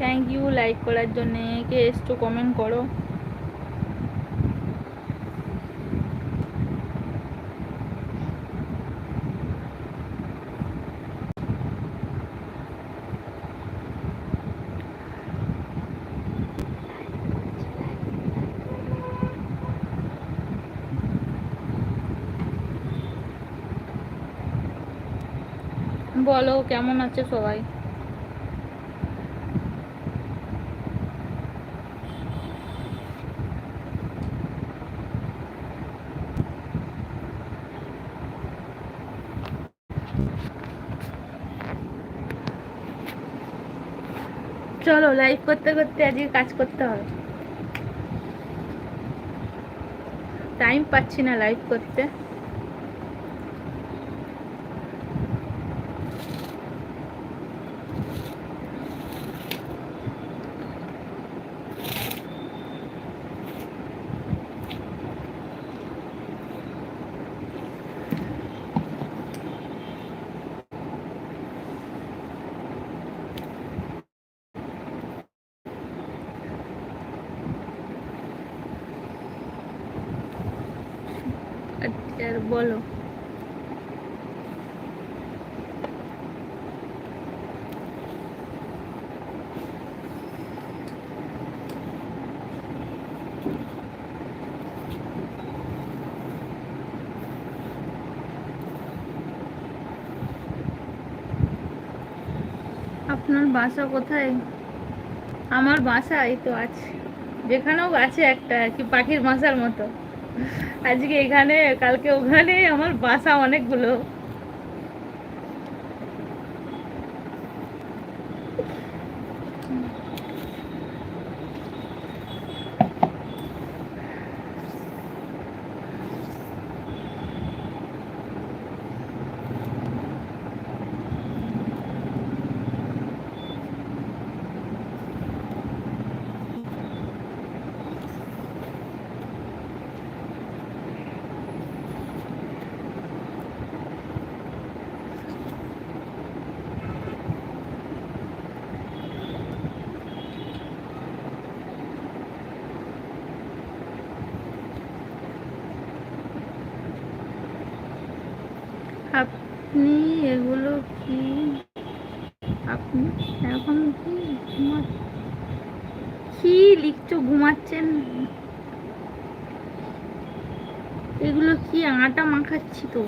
Thank you like করার জন্য। কে এসছো কমেন্ট করো। বলো কেমন আছে সবাই চলো লাইভ করতে করতে আজকে কাজ করতে হবে। টাইম পাচ্ছি না লাইভ করতে আচ্ছা আর বলো আপনার বাসা কোথায়? আমার বাসা এই তো আছে। যেখানেও আছে একটা আর কি, পাখির বাসার মতো। আজকে এখানে, কালকে ওখানে, আমার বাসা অনেকগুলো। আপনি এগুলো কি? আপনি এখন কি কি লিখছো? ঘুমাচ্ছেন? এগুলো কি আটা মাখাচ্ছি তো?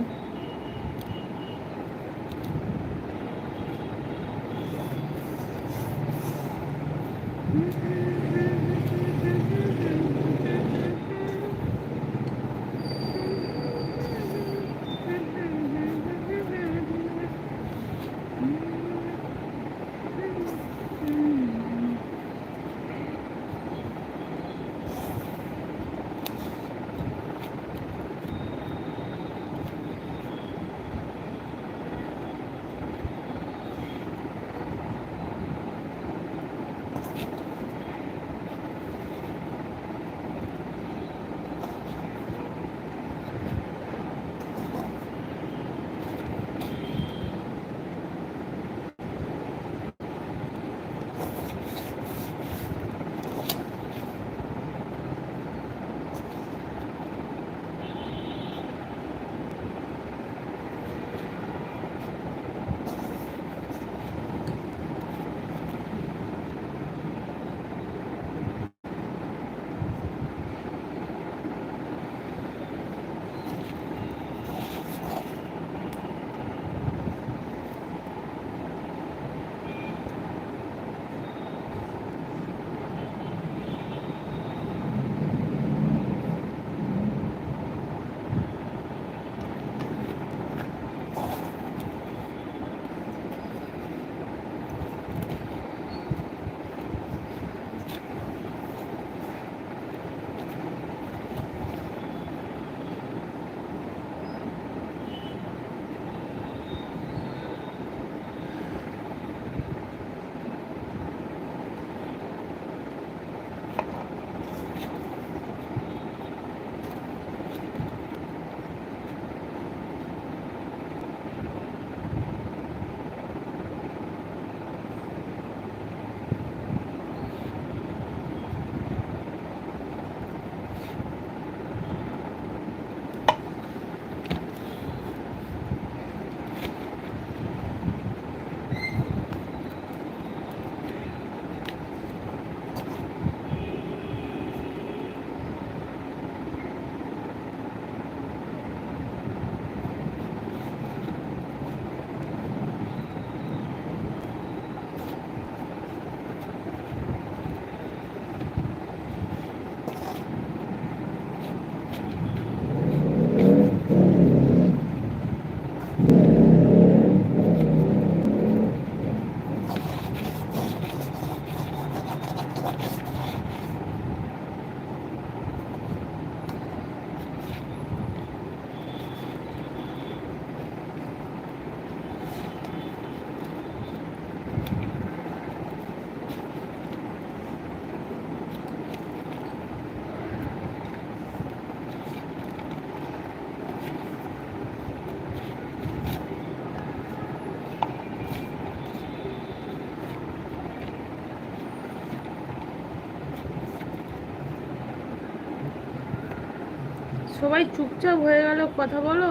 সবাই চুপচাপ হয়ে গেল কথা বলো।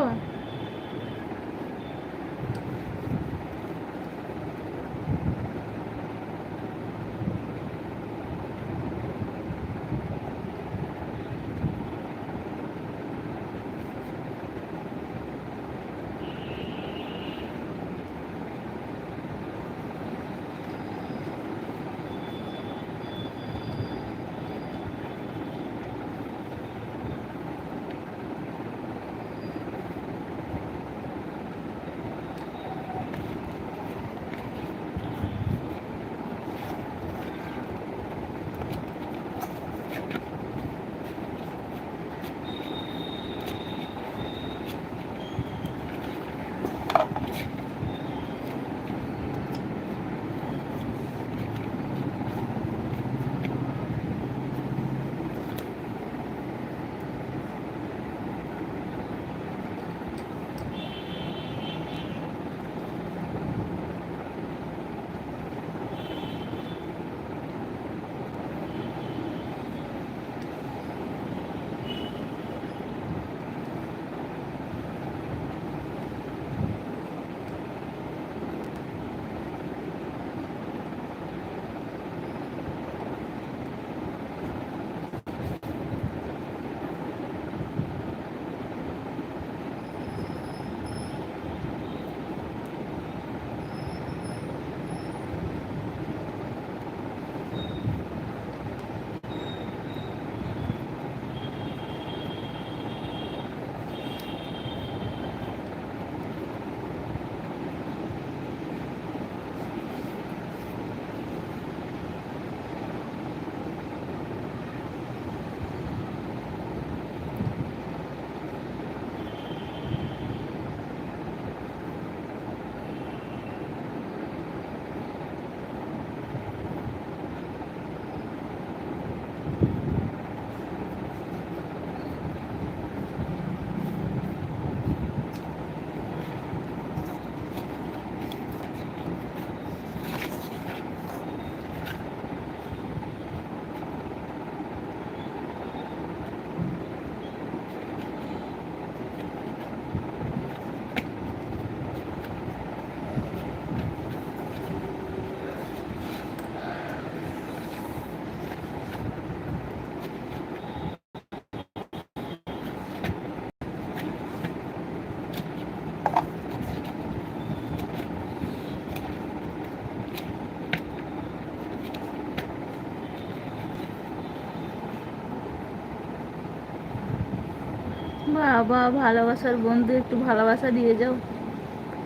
বাবা, ভালোবাসার বন্ধু, একটু ভালোবাসা দিয়ে যাও।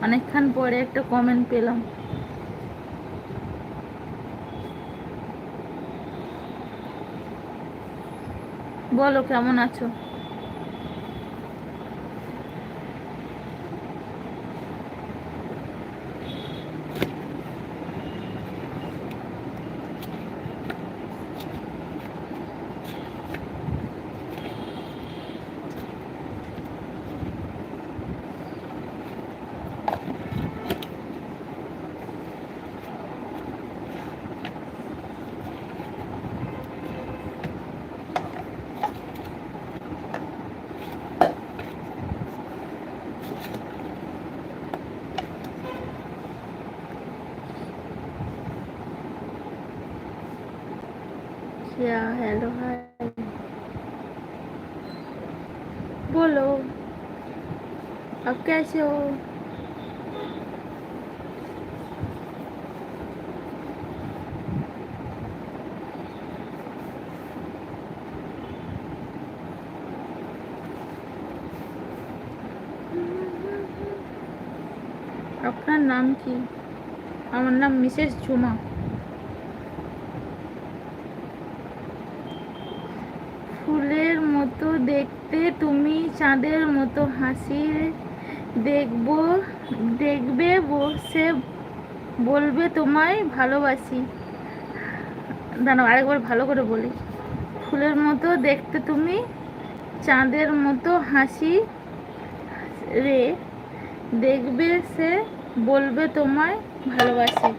অনেকক্ষণ পরে একটা কমেন্ট পেলাম। বলো, কেমন আছো? कैसे हो আপনার নাম কি আমার নাম মিসেস ঝুমা ফুলের মতো দেখতে তুমি চাঁদের মতো হাসি দেখব, দেখবে বসে বলবে তোমায় ভালোবাসি। দাঁড়াও, আরেকবার ভালো করে বলি। ফুলের মতো দেখতে তুমি, চাঁদের মতো হাসি রে, দেখবে সে, বলবে তোমায় ভালোবাসি।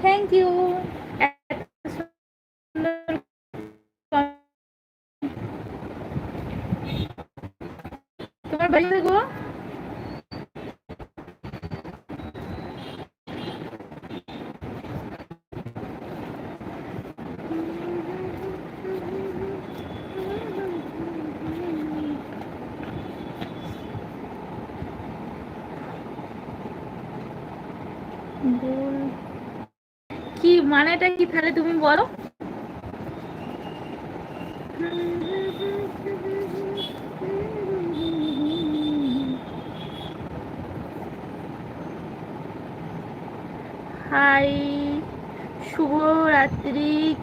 থ্যাংক ইউ বাড়ি গো। কি মানেটা কি তাহলে তুমি বলো?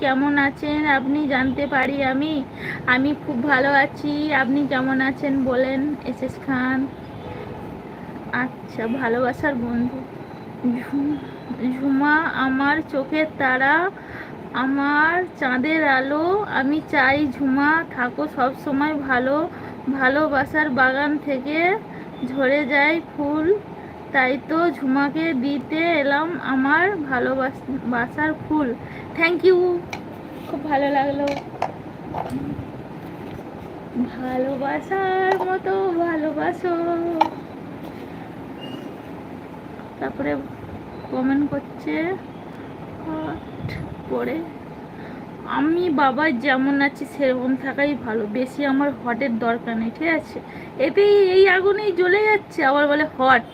কেমন আছেন আপনি জানতে পারি আমি। আমি খুব ভালো আছি। আপনি কেমন আছেন বলেন এস এস খান। আচ্ছা ভালোবাসার বন্ধু। ঝুম- আমার চোখের তারা, আমার চাঁদের আলো। আমি চাই ঝুমা, থাকো সব সময় ভালো। ভালোবাসার বাগান থেকে ঝরে যায় ফুল। তাই তো ঝুমাকে দিতে এলাম আমার ভালোবাসার ফুল। থ্যাংক ইউ খুব ভালো লাগল। ভালোবাসার মতো ভালোবাসো। তারপরে কমেন্ট করছে করে। আমি বাবা যেমন আছি, সেরকম থাকাই ভালো। বেশি আমার হটের দরকার নেই, ঠিক আছে? এতেই এই আগুনেই জ্বলে যাচ্ছে। আবার বলে, হট।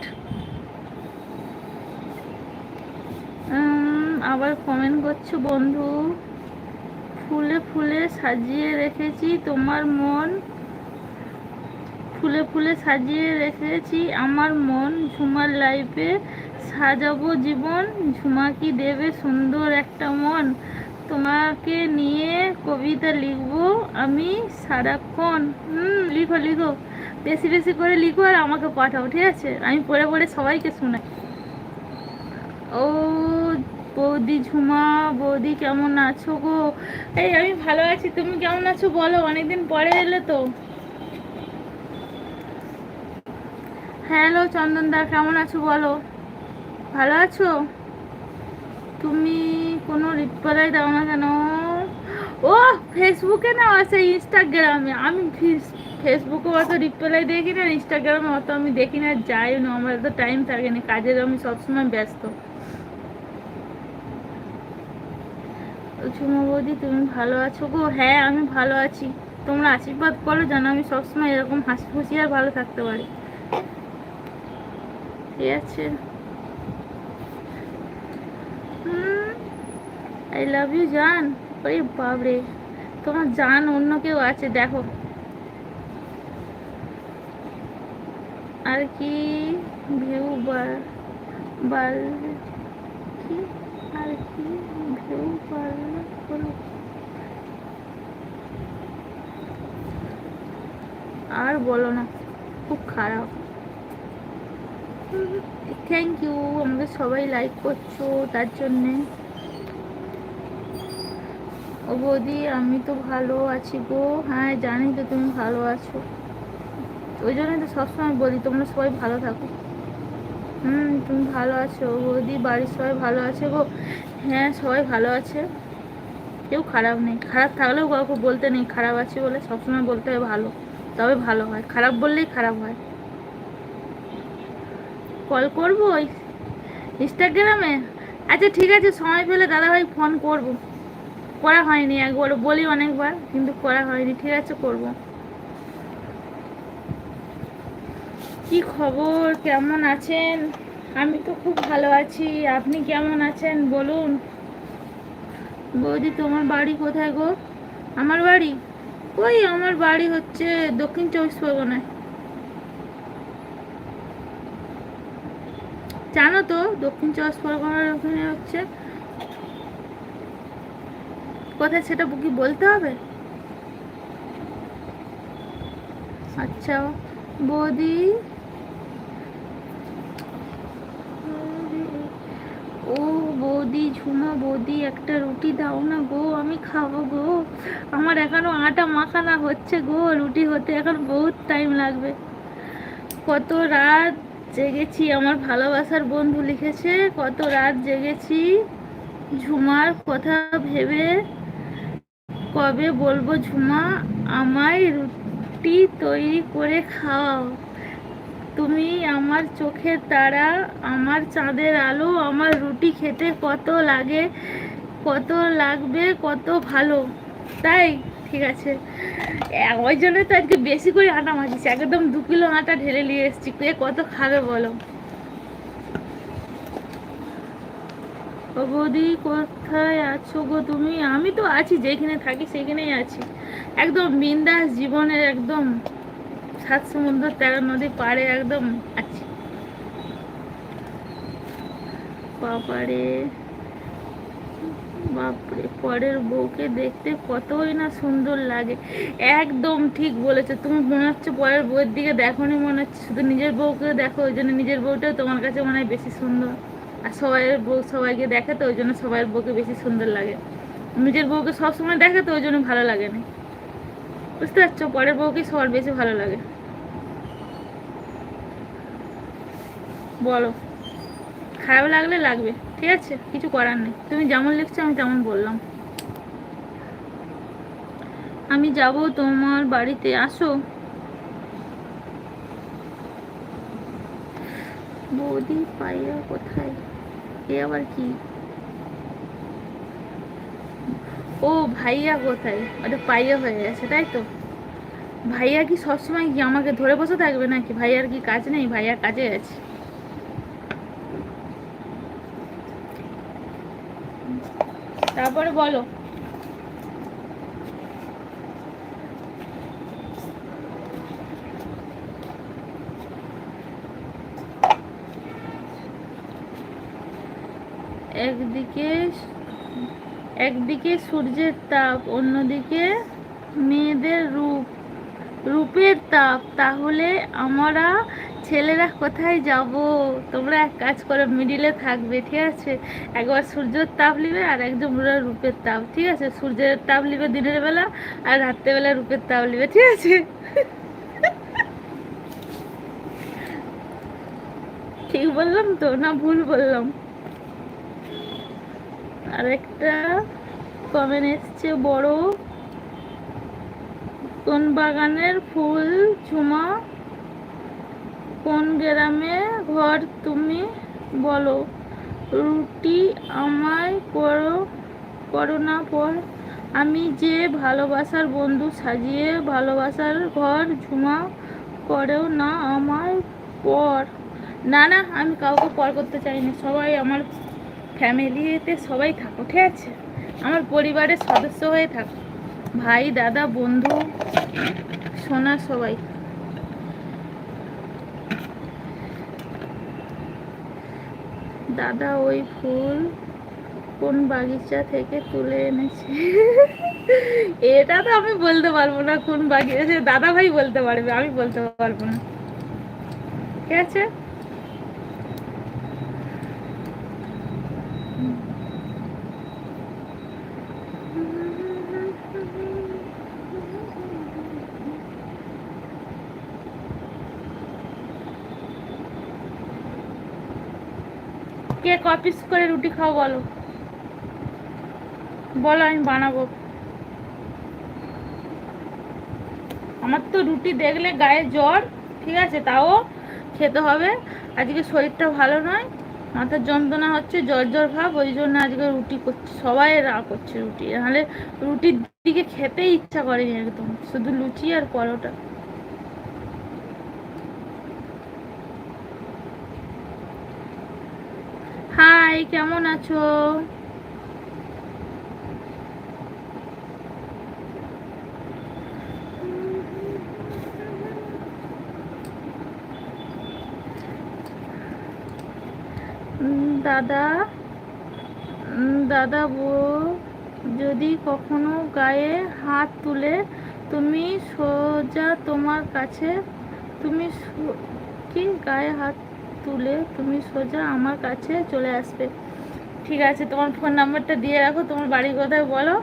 আবার কমেন্ট করছ বন্ধু। ফুলে ফুলে সাজিয়ে রেখেছি তোমার মন। ফুলে ফুলে সাজিয়ে রেখেছি আমার মন। ঝুমার লাইফে সাজাবো জীবন। ঝুমা কি দেবে সুন্দর একটা মন? তোমাকে নিয়ে কবিতা লিখব আমি সারাক্ষণ। হুম লিখো লিখো। বেশি বেশি করে লিখো আর আমাকে পাঠাও, ঠিক আছে? আমি পড়ে পড়ে সবাইকে শোনাই। ও বৌদি ঝুমা, বৌদি কেমন আছো গো? এই, আমি ভালো আছি। তুমি কেমন আছো বলো? অনেকদিন পরে এলে তো। হ্যালো চন্দনদা কেমন আছো বলো? ভালো আছো? তুমি কোনো রিপ্লাই দাও না কেন? ও, ফেসবুকে না আছে ইনস্টাগ্রামে। আমি ফেসবুকে অত রিপ্লাই দেখি না, ইনস্টাগ্রামে অত আমি দেখি না যাই না। আমার তো টাইম থাকে না, কাজের আমি সবসময় ব্যস্ত। ঝুমা বৌদি তুমি ভালো আছো গো? হ্যাঁ আমি ভালো আছি। তোমরা আশীর্বাদ করো, যেন আমি সবসময় এরকম হাসি খুশি আর ভালো থাকতে পারি। ঠিক আছে। আই লাভ ইউ জান। ওরে বাবরে তোমার জান অন্য কেউ আছে, দেখো। আর কি? ভিউ বাল, কি? আর কি? আর বলো না, খুব খারাপ। থ্যাংক ইউ আমাকে সবাই লাইক করছ, তার জন্যে। ও বৌদি, আমি তো ভালো আছি গো। হ্যাঁ জানি তো তুমি ভালো আছো। ওই জন্যই তো সবসময় বলি, তোমরা সবাই ভালো থাকো। হুম, তুমি ভালো আছো? বৌদি, বাড়ির সবাই ভালো আছে গো? হ্যাঁ সবাই ভালো আছে। কেউ খারাপ নেই। খারাপ থাকলেও কাউকে বলতে নেই, খারাপ আছে বলে সবসময় বলতে হয় ভালো। তবে ভালো হয়। খারাপ বললেই খারাপ হয়। কল করব ওই ইনস্টাগ্রামে? আচ্ছা ঠিক আছে, সময় পেলে দাদাভাই ফোন করব। করা হয়নি একবার, বলি অনেকবার, কিন্তু করা হয়নি। ঠিক আছে, করব। কি খবর? কেমন আছেন? আমি তো খুব ভালো আছি। আপনি কেমন আছেন? বলুন। বৌদি, তোমার বাড়ি কোথায় গো? আমার বাড়ি? ওই আমার বাড়ি হচ্ছে দক্ষিণ চব্বিশ পরগনায়। জানো তো, দক্ষিণ চব্বিশ পরগনার ওখানে হচ্ছে কোথায় সেটা কি বলতে হবে? আচ্ছা বৌদি ও বৌদি, ঝুমা বৌদি, একটা রুটি দাও না গো, আমি খাব গো। আমার এখনও আটা মাখানা হচ্ছে গো, রুটি হতে এখন বহুত টাইম লাগবে। কত রাত জেগেছি, আমার ভালোবাসার বন্ধু লিখেছে, কত রাত জেগেছি ঝুমার কথা ভেবে। কবে বলব ঝুমা, আমায় রুটি তৈরি করে খাও তুমি আমার চোখের তারা, আমার চাঁদের আলো, আমার রুটি খেতে কত লাগে, কত লাগবে, কত ভালো। তাই? ঠিক আছে। ওই জন্য তো আজকে বেশি করে আটা মাখিস একদম দু কিলো আটা ঢেলে নিয়ে এসেছি। কে কত খাবে বলো? ও বৌদি, কোথায় আছো গো তুমি? আমি তো আছি যেখানে থাকি সেখানেই আছি। একদম বিন্দাস জীবনের একদম সাত সমুদ্র, তেরো নদী পাড়ে একদম আছি। বাপরে, পরের বউকে দেখতে কতই না সুন্দর লাগে। একদম ঠিক বলেছ, তুমি মনে হচ্ছে পরের বউয়ের দিকে দেখোনি মনে হচ্ছে, শুধু নিজের বউকে দেখো, ওই জন্য নিজের বউটাও তোমার কাছে মনে হয় বেশি সুন্দর। আর সবাই বউ সবাইকে দেখে তো, ওই জন্য সবার বউকে বেশি সুন্দর লাগে। নিজের বউকে সবসময় দেখে তো, ওই জন্য ভালো লাগে না। বুঝতে পারছ? পরের বউকে সবার বেশি ভালো লাগে। বলো। খারাপ লাগলে লাগবে, ঠিক আছে? কিছু করার নেই। তুমি যেমন লিখছো, আমি তেমন বললাম। আমি যাব তোমার বাড়িতে, আসো। বৌদি পাইয়া কোথায়? এ আবার কি? ও ভাইয়া কোথায়? ওটা পাইয়া হয়ে গেছে, তাই তো? ভাইয়া কি সবসময় কি আমাকে ধরে বসে থাকবে নাকি? ভাইয়ার কি কাজ নেই? ভাইয়া কাজে আছে। তারপরে বলো। একদিকে একদিকে সূর্যের তাপ, অন্যদিকে মেয়েদের রূপ। রূপের তাপ, তাহলে আমরা ছেলেরা কোথায় যাব? তোমরা এক কাজ করো মিডিলে থাকবে, ঠিক আছে? একবার সূর্যের তাপ নিবে আর একজন পুরো রূপের তাপ, ঠিক আছে? সূর্যের তাপ নিবে দিনের বেলা আর রাত্রেবেলা রূপের তাপ নিবে, ঠিক আছে? ঠিক বললাম তো না ভুল বললাম? আরেকটা কমেন্ট এসছে, বড় কোন বাগানের ফুল, ঝুমা, কোন গ্রামে ঘর তুমি বলো? রুটি আমায় করো করো না পর। আমি যে ভালোবাসার বন্ধু সাজিয়ে ভালোবাসার ঘর, ঝুমা, করেও না আমার পর। না না, আমি কাউকে পর করতে চাইনি, সবাই আমার ফ্যামিলিতে সবাই থাকো ঠিক আছে? আমার পরিবারের সদস্য হয়ে থাকো। ভাই, দাদা, বন্ধু, সোনা, সবাই। দাদা ওই ফুল কোন বাগিচা থেকে তুলে এনেছে? এটা তো আমি বলতে পারব না কোন বাগিচা। দাদা ভাই বলতে পারবে, আমি বলতে পারব না। ঠিক আছে? কে করে রুটি খাও বলো। বলো, আমি বানাবো। আমার তো রুটি দেখলে গায়ে জ্বর, ঠিক আছে, তাও খেতে হবে। আজকে শরীরটা ভালো নয়, মাথার যন্ত্রণা হচ্ছে, জ্বর জ্বর ভাব, ওই জন্য আজকে রুটি করছে, সবাই রা করছে রুটি। নাহলে রুটির দিকে খেতেই ইচ্ছা করেনি একদম, শুধু লুচি আর পরোটা হাই কেমন আছো? দাদা দাদা বউ, যদি কখনো গায়ে হাত তুলে তুমি সোজা তোমার কাছে, তুমি কি? গায়ে হাত তুলে তুমি সোজা আমার কাছে চলে আসবে। ঠিক আছে, তোমার ফোন নাম্বারটা দিয়ে রাখো, তোমার বাড়ি কোথায় বলো।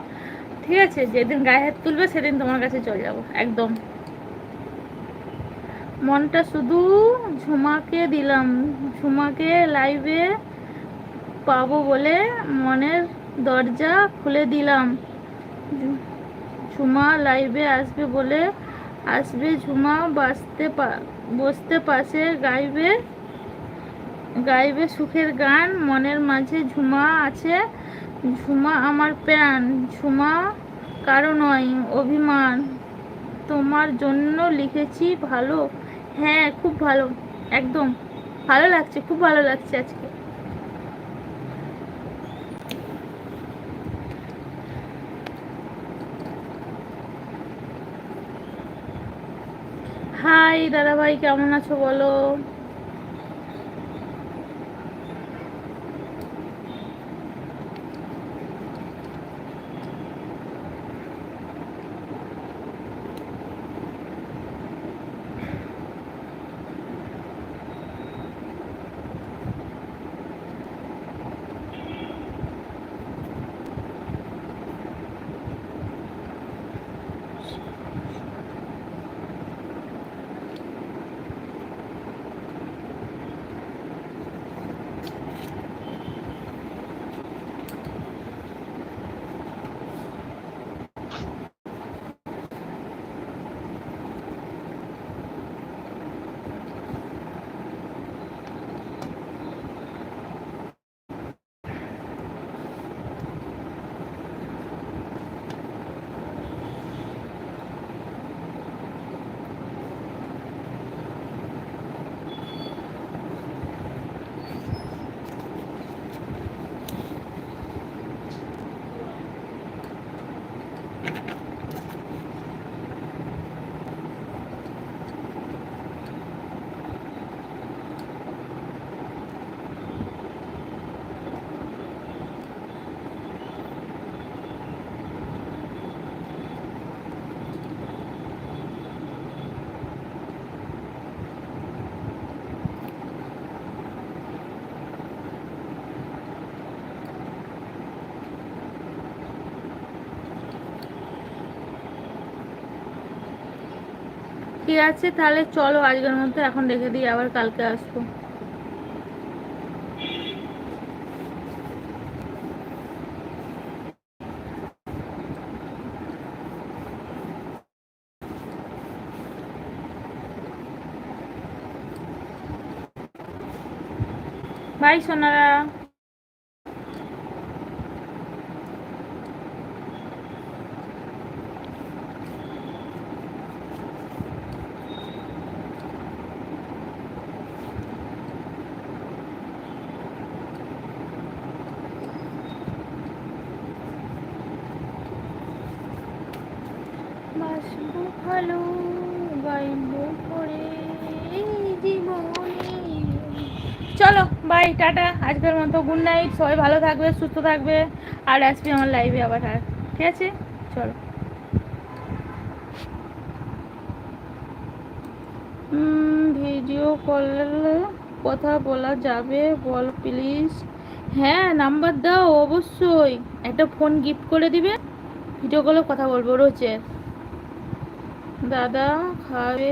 ঠিক আছে, যেদিন গায়ে হাত তুলবে সেদিন তোমার কাছে চলে যাব, একদম। মনটা শুধু ঝুমাকে দিলাম, ঝুমাকে লাইভে পাবো বলে মনের দরজা খুলে দিলাম। ঝুমা লাইভে আসবে বলে, আসবে ঝুমা বাঁচতে বসতে পাশে গাইবে। গাইবে সুখের গান, মনের মাঝে ঝুমা আছে, ঝুমা আমার প্রাণ, ঝুমা কারও নয়, অভিমান। তোমার জন্য লিখেছি ভালো। হ্যাঁ খুব ভালো, একদম। ভালো লাগছে, খুব ভালো লাগছে আজকে। হাই দাদা ভাই কেমন আছো বলো? ঠিক আছে তাহলে চলো আজকের মধ্যে এখন রেখে দিই আবার কালকে আসব। বাই সোনারা বাসবো ভালো গাইব করে জীবনে চলো বাই টাটা মতো গুড নাইট সবাই ভালো থাকবে, সুস্থ থাকবে, আর আসবে আমার লাইভে আবার ঠিক আছে? চলো। ভিডিও কলে কথা বলা যাবে, বল প্লিজ হ্যাঁ নাম্বার দাও, অবশ্যই। একটা ফোন গিফট করে দিবে। ভিডিও কলে কথা বলব রোচের দাদা, খাবে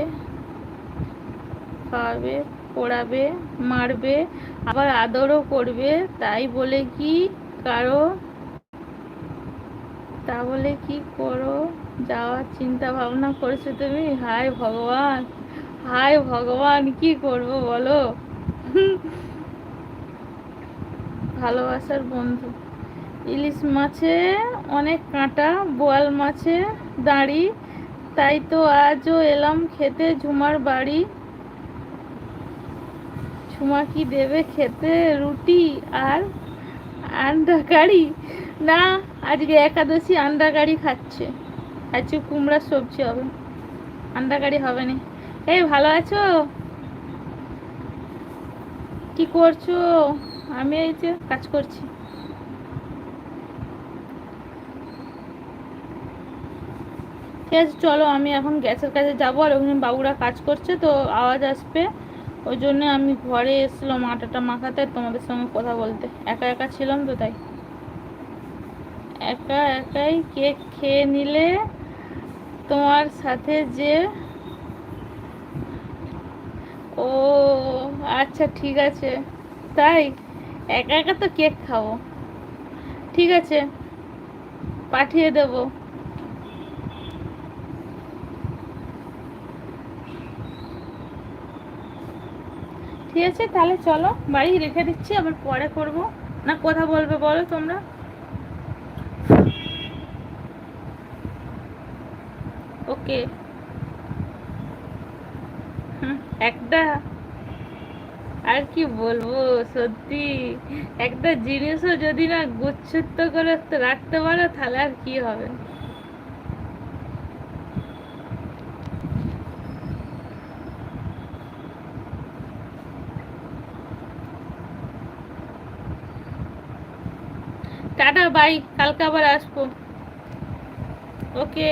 খাবে। পড়াবে, মারবে, আবার আদরও করবে। তাই বলে কি কারও? তা বলে কি করো? যাওয়ার চিন্তা ভাবনা করেছ তুমি? হায় ভগবান! হায় ভগবান, কি করব বলো? ভালোবাসার বন্ধু। ইলিশ মাছে অনেক কাঁটা, বোয়াল মাছে দাঁড়ি। তাই তো আজও এলাম খেতে ঝুমার বাড়ি। ঝুমা কি দেবে খেতে? রুটি আর আন্ডা কারি না, আজকে একাদশী আন্ডা কারি খাচ্ছে। আজকে কুমড়ার সবজি হবে। আন্ডা কারি হবে না। এই, ভালো আছো? কি করছ? আমি এই যে কাজ করছি। ঠিক আছে, চলো, আমি এখন গ্যাসের কাছে যাব। আর ওখানে বাবুরা কাজ করছে, তো আওয়াজ আসবে। ওই জন্য আমি ঘরে এসলাম আটাটা মাখাতে তোমাদের সঙ্গে কথা বলতে। একা একা ছিলাম তো তাই। একা একাই কেক খেয়ে নিলে তোমার সাথে যে ও আচ্ছা ঠিক আছে। তাই একা একা তো কেক খাব। ঠিক আছে, পাঠিয়ে দেবো। ঠিক আছে তাহলে চলো, বাড়ি রেখে দিচ্ছি, আবার পরে করব। না, কথা বলবে, বলো তোমরা। ওকে। একটা, আর কি বলব, সত্যি। একটা জিনিসও যদি না গুচ্ছিত করে রাখতে পারো, তাহলে আর কি হবে? বাই কালকে আবার আসব। ওকে